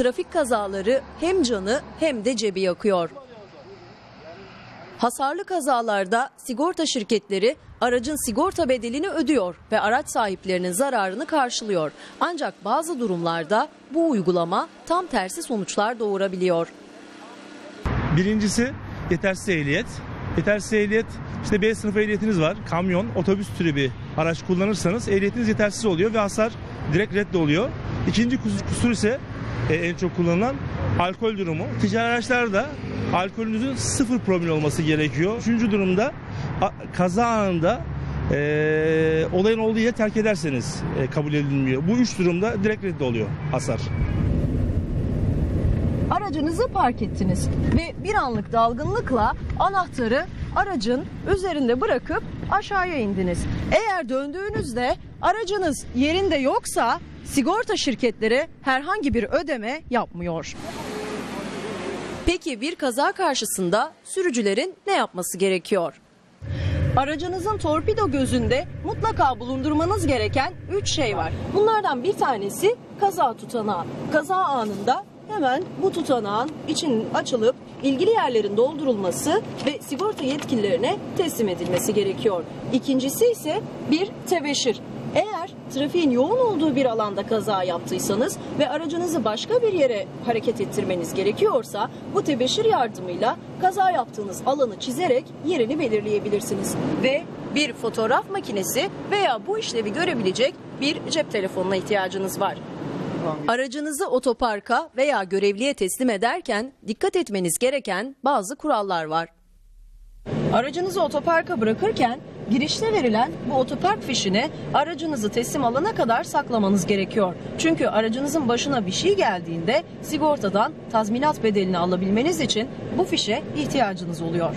Trafik kazaları hem canı hem de cebi yakıyor. Hasarlı kazalarda sigorta şirketleri aracın sigorta bedelini ödüyor ve araç sahiplerinin zararını karşılıyor. Ancak bazı durumlarda bu uygulama tam tersi sonuçlar doğurabiliyor. Birincisi yetersiz ehliyet. Yetersiz ehliyet işte B sınıfı ehliyetiniz var. Kamyon, otobüs türü bir araç kullanırsanız ehliyetiniz yetersiz oluyor ve hasar direkt reddoluyor. İkinci kus- kusur ise e, en çok kullanılan alkol durumu. Ticari araçlarda alkolünüzün sıfır promil olması gerekiyor. Üçüncü durumda kaza anında e, olayın olduğu yeri terk ederseniz e, kabul edilmiyor. Bu üç durumda direkt reddoluyor hasar. Aracınızı park ettiniz ve bir anlık dalgınlıkla anahtarı aracın üzerinde bırakıp aşağıya indiniz. Eğer döndüğünüzde aracınız yerinde yoksa sigorta şirketleri herhangi bir ödeme yapmıyor. Peki bir kaza karşısında sürücülerin ne yapması gerekiyor? Aracınızın torpido gözünde mutlaka bulundurmanız gereken 3 şey var. Bunlardan bir tanesi kaza tutanağı. Kaza anında hemen bu tutanağın için açılıp ilgili yerlerin doldurulması ve sigorta yetkililerine teslim edilmesi gerekiyor. İkincisi ise bir tebeşir. Eğer trafiğin yoğun olduğu bir alanda kaza yaptıysanız ve aracınızı başka bir yere hareket ettirmeniz gerekiyorsa bu tebeşir yardımıyla kaza yaptığınız alanı çizerek yerini belirleyebilirsiniz. Ve bir fotoğraf makinesi veya bu işlevi görebilecek bir cep telefonuna ihtiyacınız var. Aracınızı otoparka veya görevliye teslim ederken dikkat etmeniz gereken bazı kurallar var. Aracınızı otoparka bırakırken girişte verilen bu otopark fişini aracınızı teslim alana kadar saklamanız gerekiyor. Çünkü aracınızın başına bir şey geldiğinde sigortadan tazminat bedelini alabilmeniz için bu fişe ihtiyacınız oluyor.